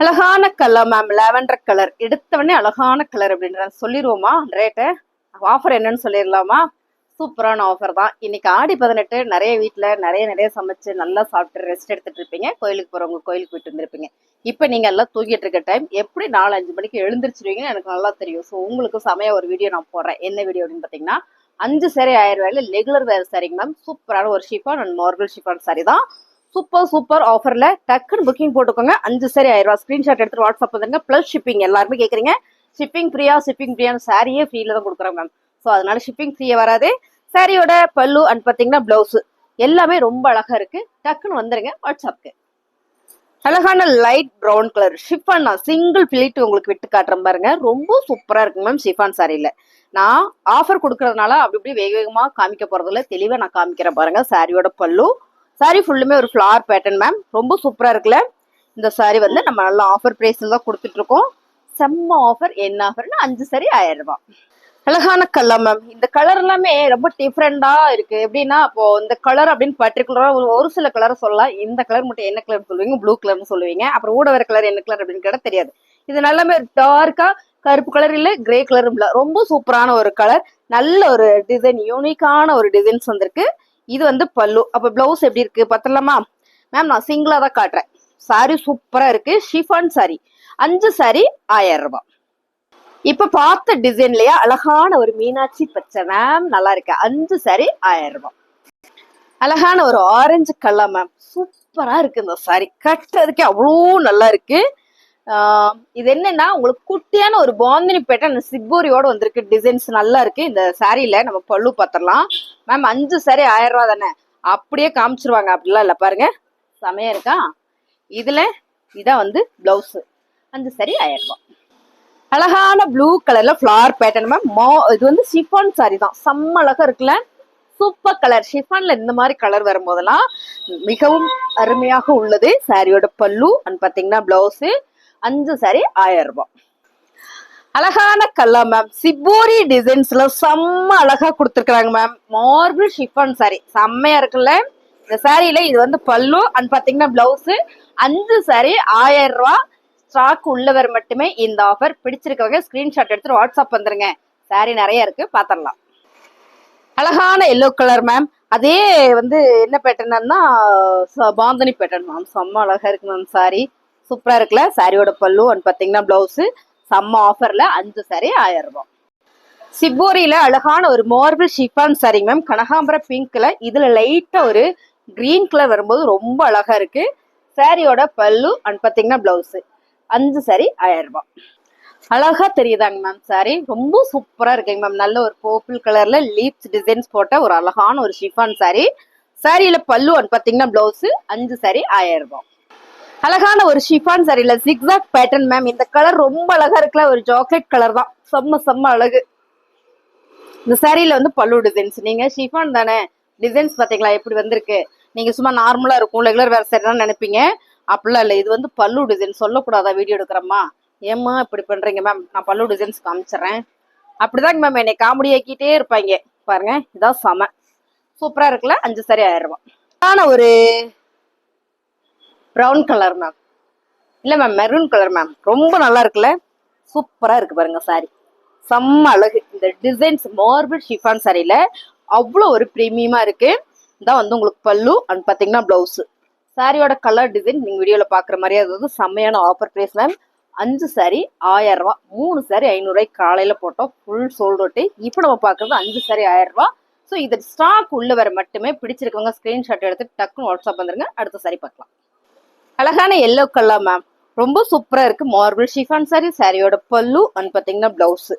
அழகான colour ma'am lavender colour எடுத்தவொடனே அழகான கலர் அப்படின்ற சொல்லிடுவோமா ரேட்டு ஆஃபர் என்னன்னு சொல்லிடலாமா சூப்பரான ஆஃபர் தான். இன்னைக்கு ஆடி பதினெட்டு நிறைய வீட்டில் நிறைய நிறைய சமைச்சு நல்லா சாப்பிட்டு ரெஸ்ட் எடுத்துட்டு இருப்பீங்க. கோயிலுக்கு போகிறவங்க கோயிலுக்கு போயிட்டு வந்திருப்பீங்க. இப்போ நீங்க எல்லாம் தூங்கிட்டு இருக்க டைம் எப்படி நாலு அஞ்சு மணிக்கு எழுந்திரிச்சிருவீங்கன்னு எனக்கு நல்லா தெரியும். ஸோ உங்களுக்கு சமய ஒரு வீடியோ நான் போடுறேன். என்ன வீடியோ அப்படின்னு பார்த்தீங்கன்னா அஞ்சு சரி ஆயிரம் ரூபாயில ரெகுலர் வேறு சரிங்க மேம் சூப்பரான ஒரு chiffon and marble chiffon sari தான். சூப்பர் சூப்பர் ஆஃபர்ல டக்குன்னு புக்கிங் போட்டுக்கோங்க. அஞ்சு சரி ஆயிரம் ரூபா ஸ்கிரீன்ஷாட் எடுத்து வாட்ஸ்அப் பண்ணுங்க ப்ளஸ் ஷிப்பிங் எல்லாருமே கேட்குறீங்க ஷிப்பிங் ஃப்ரீயா ஷிப்பிங் ஃப்ரீயான சாரியே ஃப்ரீல தான் கொடுக்குறோம் மேம் ஸோ அதனால ஷிப்பிங் ஃப்ரீயே வராது. சாரியோட பல்லு அண்ட் பார்த்தீங்கன்னா பிளவுஸ் எல்லாமே ரொம்ப அழகா இருக்கு. டக்குன்னு வந்துருங்க வாட்ஸ்அப்க்கு அழகான லைட் ப்ரௌன் கலர் ஷிஃபான் நான் சிங்கிள் பிளேட் உங்களுக்கு விட்டு காட்டுறேன் பாருங்க. ரொம்ப சூப்பரா இருக்கு மேம் ஷிஃபான் சாரியில நான் ஆஃபர் கொடுக்கறதுனால அப்படி இப்படி வேக வேகமாக காமிக்க போறதுல தெளிவாக நான் காமிக்கிறேன் பாருங்க. சாரியோட பல்லு சாரி ஃபுல்லுமே ஒரு ஃப்ளார் பேட்டர்ன் மேம் ரொம்ப சூப்பராக இருக்குல்ல? இந்த சாரி வந்து நம்ம நல்லா ஆஃபர் ப்ரைஸில் தான் கொடுத்துட்ருக்கோம். செம்ம ஆஃபர் என்ன ஆஃபர்னா அஞ்சு சாரி ஆயிரம் ரூபாய். அழகான கலர் மேம் இந்த கலர் எல்லாமே ரொம்ப டிஃப்ரெண்டா இருக்கு. எப்படின்னா இப்போ இந்த கலர் அப்படின்னு பர்டிகுலரா ஒரு சில கலரை சொல்லலாம். இந்த கலர் மட்டும் என்ன கலர் சொல்லுவீங்க? ப்ளூ கலர்னு சொல்லுவீங்க. அப்புறம் ஊட வர கலர் என்ன கலர் அப்படின்னு கேட்டா தெரியாது. இது நல்லாமே டார்க்கா கருப்பு கலர் இல்லை கிரே கலரும் இல்லை. ரொம்ப சூப்பரான ஒரு கலர் நல்ல ஒரு டிசைன் யூனிக்கான ஒரு டிசைன்ஸ் வந்திருக்கு. இது வந்து பல்லு. அப்ப பிளவுஸ் எப்படி இருக்கு பார்த்தலாமா மேம் நான் சிங்கிளா தான் காட்டுறேன். சாரி சூப்பரா இருக்கு. ஷிஃபான் சாரி அஞ்சு சாரி ஆயிரம் ரூபாய். இப்ப பார்த்த டிசைன்லயே அழகான ஒரு மீனாட்சி பச்சை. மேம் நல்லா இருக்கு. அஞ்சு சாரி ஆயிரம் ரூபாய். அழகான ஒரு ஆரஞ்சு கலர் மேம் சூப்பரா இருக்கு இந்த சாரி கட்டுறதுக்கே அவ்வளோ நல்லா இருக்கு. இது என்னன்னா உங்களுக்கு குட்டியான ஒரு பாந்தினி பேட்டர்ன் சிப்போரியோட வந்திருக்கு. டிசைன்ஸ் நல்லா இருக்கு. இந்த சாரியில நம்ம பல்லு பாத்திரலாம். மேம் அஞ்சு சாரி ஆயிரம் ரூபா தானே? அப்படியே காமிச்சிருவாங்க. அப்படிலாம் இல்லை. பாருங்க. செமையா இருக்கா? இதுல இதான் வந்து பிளவுஸ் அஞ்சு சாரி ஆயிரம் ரூபாய். அழகான ப்ளூ கலர்ல ஃபிளவர் பேட்டர்ன் மேம் மோ இது வந்து ஷிஃபான் சாரி தான். செம்ம அழகா இருக்குல்ல? சூப்பர் கலர் ஷிஃபான்ல இந்த மாதிரி கலர் வரும்போதெல்லாம் மிகவும் அருமையாக உள்ளது சாரியோட பல்லு. அண்ட் பாத்தீங்கன்னா பிளவுஸ் அஞ்சு சாரி ஆயிரம் ரூபாய். அழகான கலர் மேம் சிப்போரி டிசைன்ஸ்ல செம்ம அழகா கொடுத்துருக்காங்க மேம் மார்பிள் ஷிஃபான் சாரி செம்மையா இருக்குல்ல? இந்த சாரியில இது வந்து பல்லு அண்ட் பாத்தீங்கன்னா பிளவுஸ் அஞ்சு சாரி ஆயிரம் ரூபா ஸ்டாக் உள்ளவர் மட்டுமே இந்த ஆஃபர் பிடிச்சிருக்கவங்க ஸ்கிரீன்ஷாட் எடுத்து வாட்ஸ்அப் வந்துருங்க. சாரி நிறைய இருக்கு. பாத்திரலாம். அழகான எல்லோ கலர் மேம் அதே வந்து என்ன பேட்டர்னா பாந்தனி பேட்டர்ன் மேம் செம்ம அழகா இருக்கு மேம் சாரி சூப்பராக இருக்குல்ல? சாரியோட பல்லு அண்ட் பார்த்தீங்கன்னா ப்ளவுஸு செம்ம ஆஃபரில் அஞ்சு சாரி ஆயிரம் ரூபாய். சிப்போரியில் அழகான ஒரு மார்பிள் ஷிஃபான் சாரிங்க மேம் கனகாம்பரம் பிங்க்கில் இதில் லைட்டாக ஒரு கிரீன் கலர் வரும்போது ரொம்ப அழகாக இருக்குது சாரியோட பல்லு அண்ட் பார்த்தீங்கன்னா ப்ளவுஸு அஞ்சு சாரி ஆயிரம் ரூபாய். அழகா தெரியுதாங்க மேம் சாரி ரொம்ப சூப்பரா இருக்குங்க மேம் நல்ல ஒரு பர்பிள் கலர்ல லீப்ஸ் டிசைன்ஸ் போட்ட ஒரு அழகான ஒரு ஷிஃபான் சாரி சாரியில பல்லு அண்ட் பார்த்தீங்கன்னா பிளவுஸ் அஞ்சு சாரி ஆயிரம் ரூபாய். அழகான ஒரு ஷிஃபான் சரியில்ல ஜிக்ஸாக் பேட்டர்ன் மேம் இந்த கலர் ரொம்ப அழகா இருக்குல்ல ஒரு சாக்லேட் கலர் தான். செம்ம செம்ம அழகு. இந்த சாரியில வந்து பல்லு டிசைன்ஸ் நீங்க ஷிஃபான் தானே? டிசைன்ஸ் பாத்தீங்களா எப்படி வந்திருக்கு? நீங்க சும்மா நார்மலா இருக்கும். ரெகுலர் வேற சரி தான் நினைப்பீங்க. அப்படிலாம் இல்லை. இது வந்து பல்லு டிசைன் சொல்லக்கூடாதா? வீடியோ எடுக்கிறம்மா. ஏம்மா இப்படி பண்றீங்க மேம் நான் பல்லு டிசைன்ஸ் காமிச்சிடறேன். அப்படிதாங்க மேம் என்னை காமெடி ஆக்கிட்டே இருப்பாங்க. பாருங்க இதான் செம. சூப்பரா இருக்குல்ல? அஞ்சு சரி ஆயிரம் ரூபாய் ஆன ஒரு ப்ரௌன் கலர் மேம் இல்லை மேம் மெரூன் கலர் மேம் ரொம்ப நல்லா இருக்குல்ல? சூப்பராக இருக்குது பாருங்க சாரி செம்ம அழகு. இந்த டிசைன்ஸ் மார்பிள் ஷிஃபான் சாரியில் அவ்வளோ ஒரு ப்ரீமியமாக இருக்குது இதான் வந்து உங்களுக்கு பல்லு அண்ட் பார்த்தீங்கன்னா ப்ளவுஸு சாரியோட கலர் டிசைன் நீங்கள் வீடியோவில் பார்க்குற மாதிரி அது வந்து செம்மையான ஆஃபர் ப்ரைஸ் மேம் அஞ்சு சாரி ஆயிரரூவா மூணு சாரி ஐநூறுரூவாய்க்கு காலையில் போட்டோம். ஃபுல் சோல்ட் அவுட்டு இப்போ நம்ம பார்க்குறது அஞ்சு சாரி ஆயிரரூவா ஸோ இது ஸ்டாக் உள்ளே வர மட்டுமே பிடிச்சிருக்கவங்க ஸ்க்ரீன்ஷாட் எடுத்து டக்குன்னு வாட்ஸ்அப் வந்துருங்க. அடுத்த சாரி பார்க்கலாம். அழகான எல்லோ கலர் மேம் ரொம்ப சூப்பரா இருக்கு. மார்பிள் ஷிஃபான் சாரி சாரியோட பல்லு அண்ட் பாத்தீங்கன்னா ப்ளவுஸு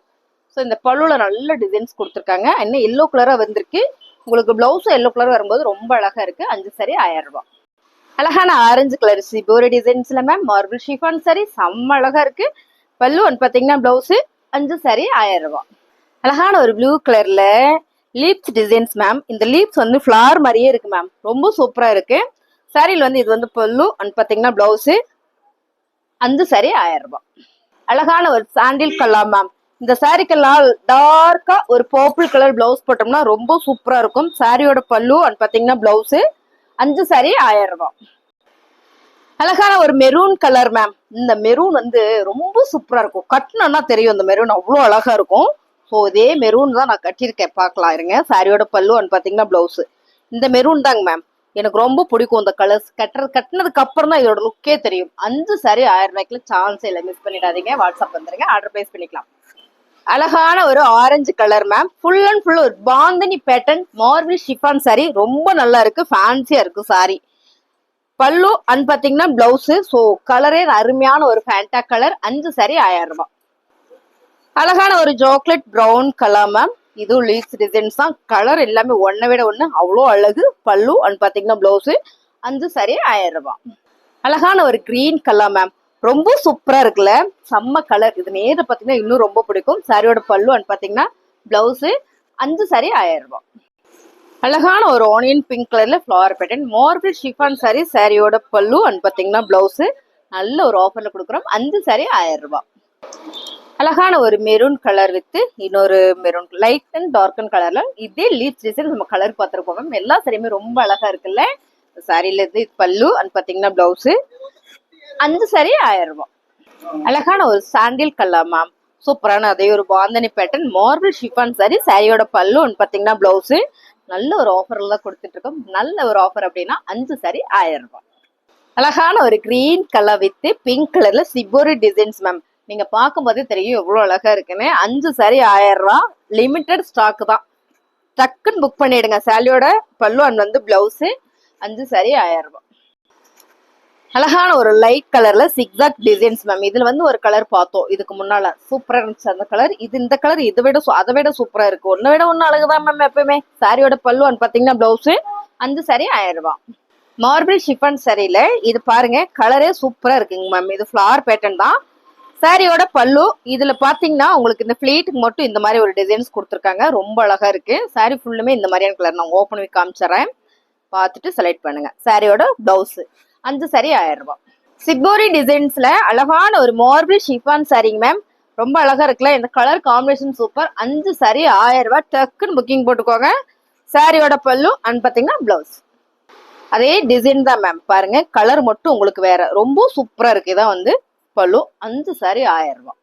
ஸோ இந்த பல்லுல நல்ல டிசைன்ஸ் கொடுத்துருக்காங்க. இன்னும் எல்லோ கலரா வந்திருக்கு. உங்களுக்கு ப்ளவுஸும் எல்லோ கலர் வரும்போது ரொம்ப அழகா இருக்கு. அஞ்சு சாரி ஆயிரம் ரூபா அழகான ஆரஞ்சு கலர் சிபோரி டிசைன்ஸ்ல மேம் மார்பிள் ஷிஃபான் சாரி செம்ம அழகா இருக்கு. பல்லு அண்ட் பாத்தீங்கன்னா ப்ளவுஸு அஞ்சு சாரி ஆயிரம் அழகான ஒரு ப்ளூ கலர்ல லீப்ஸ் டிசைன்ஸ் மேம் இந்த லீப்ஸ் வந்து ஃப்ளார் மாதிரியே இருக்கு மேம் ரொம்ப சூப்பரா இருக்கு. சாரியில் வந்து இது வந்து பல்லு அண்ட் பாத்தீங்கன்னா ப்ளவுஸு அஞ்சு சாரி ஆயிரம் ரூபாய். அழகான ஒரு சாண்டில் கல்லா மேம் இந்த சாரிக்கெல்லாம் டார்க்கா ஒரு பர்பிள் கலர் ப்ளவுஸ் போட்டோம்னா ரொம்ப சூப்பரா இருக்கும். சாரியோட பல்லு அண்ட் பாத்தீங்கன்னா ப்ளவுஸு அஞ்சு சாரி ஆயிரம் ரூபாய். அழகான ஒரு மெரூன் கலர் மேம் இந்த மெரூன் வந்து ரொம்ப சூப்பரா இருக்கும். கட்டினா தெரியும் இந்த மெரூன் அவ்வளோ அழகா இருக்கும். ஸோ இதே மெரூன் தான் நான் கட்டியிருக்கேன். பார்க்கலாம் இருங்க. சாரியோட பல்லு அண்ட் பார்த்தீங்கன்னா ப்ளவுஸு இந்த மெரூன் தாங்க மேம் எனக்கு ரொம்ப பிடிக்கும் இந்த கலர்ஸ் கட்டுறது கட்டினதுக்கு அப்புறம் தான் இதோட லுக்கே தெரியும். அஞ்சு சாரி ஆயிரம் ரூபாய்க்குள்ள சான்ஸே இல்லை. மிஸ் பண்ணிடாதீங்க. வாட்ஸ்அப் வந்துருங்க. ஆர்டர் பிளேஸ் பண்ணிக்கலாம். அழகான ஒரு orange colour ma'am full and full ஒரு bandhani pattern marble chiffon sari ரொம்ப நல்லா இருக்கு. ஃபேன்சியா இருக்கு சாரி பல்லு அண்ட் பாத்தீங்கன்னா பிளவுஸ் ஸோ கலரே அருமையான ஒரு ஃபேண்டா கலர் அஞ்சு சாரி ஆயிரம் ரூபாய். அழகான ஒரு சாக்லேட் ப்ரௌன் கலர் மேம் இதுவும் லீஸ் டிசைன்ஸ் தான். கலர் எல்லாமே ஒன்றை விட ஒன்று அவ்வளோ அழகு பல்லு அண்ட் பார்த்தீங்கன்னா ப்ளவுஸு அஞ்சு சரி ஆயிரம் ரூபாய். அழகான ஒரு கிரீன் கலர் மேம் ரொம்ப சூப்பரா இருக்குல்ல? செம்ம கலர் இது நேரில் பார்த்தீங்கன்னா இன்னும் ரொம்ப பிடிக்கும். சாரியோட பல்லு அண்ட் பார்த்தீங்கன்னா ப்ளவுஸு அஞ்சு சாரி ஆயிரம் ரூபாய். அழகான ஒரு ஆனியன் பிங்க் கலர்ல flower pattern marble chiffon sari சாரியோட பல்லு அண்ட் பார்த்தீங்கன்னா ப்ளவுஸு நல்ல ஒரு ஆஃபர்ல கொடுக்குறோம். அஞ்சு சாரி ஆயிரம் ரூபாய். அழகான ஒரு மெரூன் கலர் வித் இன்னொரு maroon light and dark and கலர்ல இதே லீட் டிசைன் நம்ம கலர் பார்த்துருப்போம் மேம் எல்லா சரியுமே ரொம்ப அழகா இருக்குல்ல? சாரில இருந்து இது பல்லு அண்ட் பாத்தீங்கன்னா பிளவுஸ் அஞ்சு சாரி ஆயிரம் ரூபாய். அழகான ஒரு சாண்டில் கலர் மேம் சூப்பரான அதே ஒரு bandhani pattern marble chiffon sari சாரியோட பல்லு அண்ட் பாத்தீங்கன்னா பிளவுஸ் நல்ல ஒரு ஆஃபர்ல தான் கொடுத்துட்டு இருக்கோம் நல்ல ஒரு ஆஃபர் அப்படின்னா அஞ்சு சாரி ஆயிரம் ரூபாய். அழகான ஒரு கிரீன் கலர் வித் பிங்க் கலர்ல சிபோரி டிசைன்ஸ் மேம் நீங்க பார்க்கும்போதே தெரியும் எவ்வளவு அழகா இருக்குன்னு. அஞ்சு சரி ஆயிரம் ரூபா. லிமிட்டட் ஸ்டாக் தான். டக்குன்னு புக் பண்ணிடுங்க. சாலியோட பல்லு அண்ட் வந்து பிளவுஸ் அஞ்சு சரி ஆயிரம் ரூபாய் அழகான ஒரு லைட் கலர்ல சிக்ஸாக் டிசைன்ஸ் மேம் இதுல வந்து ஒரு கலர் பார்த்தோம். இதுக்கு முன்னால சூப்பரா இருந்துச்சு அந்த கலர் இது இந்த கலர் இதை விட சு- அதை விட சூப்பரா இருக்கு. ஒன்னை விட ஒன்னு அழகுதான் மேம் எப்பயுமே. சாரியோட பல்லு அண்ட் பாத்தீங்கன்னா பிளவுஸ் அஞ்சு சாரி ஆயிரம் ரூபாய் மார்பிள் ஷிஃபன் சரியில இது பாருங்க கலரே சூப்பரா இருக்குங்க மேம் இது ஃபிளவர் பேட்டர்ன் தான். சாரியோட பல்லு இதுல பாத்தீங்கன்னா உங்களுக்கு இந்த பிளேட்டுக்கு மட்டும் இந்த மாதிரி ஒரு டிசைன்ஸ் கொடுத்துருக்காங்க. ரொம்ப அழகா இருக்கு. சாரி ஃபுல்லுமே இந்த மாதிரியான கலர் நான் ஓப்பன் பண்ணி காமிச்சிடுறேன். பார்த்துட்டு செலக்ட் பண்ணுங்க. சாரியோட பிளவுஸ் அஞ்சு சாரி ஆயிரம் ரூபாய். சிக்மோரி டிசைன்ஸ்ல அழகான ஒரு மார்பிள் ஷிஃபான் சாரிங்க மேம் ரொம்ப அழகா இருக்குல்ல? இந்த கலர் காம்பினேஷன் சூப்பர் அஞ்சு சாரி ஆயிரம் ரூபாய். டக்குன்னு புக்கிங் போட்டுக்கோங்க. சாரியோட பல்லு அண்ட் பாத்தீங்கன்னா பிளவுஸ் அதே டிசைன் தான் மேம் பாருங்க கலர் மட்டும் உங்களுக்கு வேற. ரொம்ப சூப்பரா இருக்கு. இதான் வந்து பல்லு அஞ்சு சாரி ஆயிரம் ரூபாய்.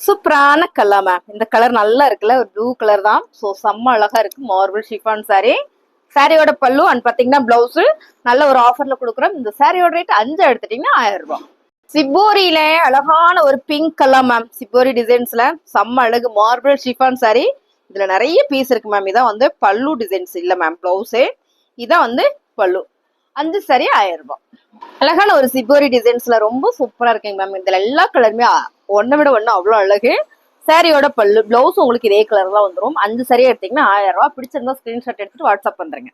சூப்பரான கலர் மேம் இந்த கலர் நல்லா இருக்குல்ல ஒரு ப்ளூ கலர் தான். ஸோ செம்ம அழகா இருக்கு. மார்பிள் ஷிஃபான் சாரி சாரியோட பல்லு அண்ட் பாத்தீங்கன்னா பிளவுஸ் நல்ல ஒரு ஆஃபர்ல கொடுக்குறோம். இந்த சாரியோட ரேட் அஞ்சு எடுத்துட்டீங்கன்னா ஆயிரம் ரூபாய். சிப்போரியில அழகான ஒரு பிங்க் கலர் மேம் சிப்போரி டிசைன்ஸ்ல செம்ம அழகு. மார்பிள் ஷிஃபான் சாரி இதுல நிறைய பீஸ் இருக்கு மேம் இதான் வந்து பல்லு டிசைன்ஸ் இல்ல மேம் பிளவுஸு இதான் வந்து பல்லு. அஞ்சு சரி ஆயிரம். ரூபாய் அழகான ஒரு சிப்போரி டிசைன்ஸ்ல ரொம்ப சூப்பரா இருக்குங்க மேம் இதுல எல்லா கலருமே ஒன்னை விட ஒண்ணு அவ்வளோ அழகு. சாரியோட பல்லு பிளவுஸ் உங்களுக்கு இதே கலர் தான் வந்துடும் அஞ்சு சரியா எடுத்தீங்கன்னா ஆயிரம் ரூபாய். பிடிச்சிருந்தா ஸ்கிரீன்ஷாட் எடுத்துட்டு வாட்ஸ்அப் பண்றேங்க.